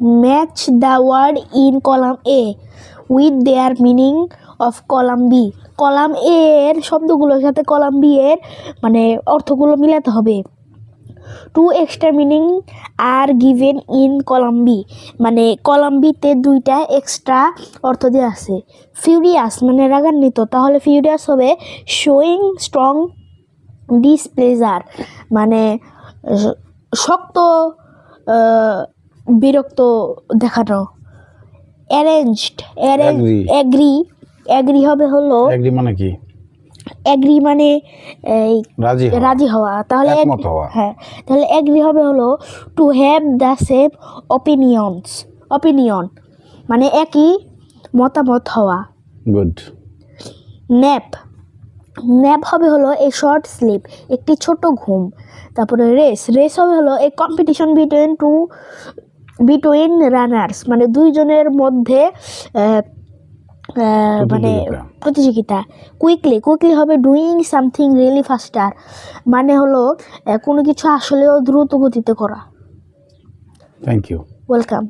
Match the word in column A with their meaning of column B column A এর শব্দগুলোর সাথে column B এর মানে অর্থগুলো মিলাতে হবে। Two extra meaning are given in column মানে কলাম দুইটা এক্সট্রা অর্থ দেওয়া আছে। ফিউরিয়াস মানে রাগান্বিত। তাহলে ফিউরিয়াস হবে শোয়িং স্ট্রং ডিসপ্লেজার মানে শক্ত বিরক্ত দেখানো। অ্যারেঞ্জড অ্যারেঞ্জ অ্যাগ্রি অ্যাগ্রি হবে হলো একটি মানে কি? অ্যাগ্রি মানে এই রাজি হওয়া। রাজি হওয়া। তাহলে ag- একমত হওয়া। হ্যাঁ তাহলে অ্যাগ্রি হবে হলো to have the same opinions opinion মানে একই মতামত হওয়া। গুড ন্যাপ ন্যাপ হবে হলো এ শর্ট স্লিপ একটি ছোট ঘুম। তারপরে রেস রেস হবে হলো a competition between two between runners মানে দুইজনের মধ্যে মানে প্রতিযোগিতা। প্রতিযোগিতা। কুইকলি কুইকলি হবে ডুইং সামথিং রিয়েলি ফাস্টার মানে হলো কোনো কিছু আসলেও দ্রুত গতিতে করা। Thank you welcome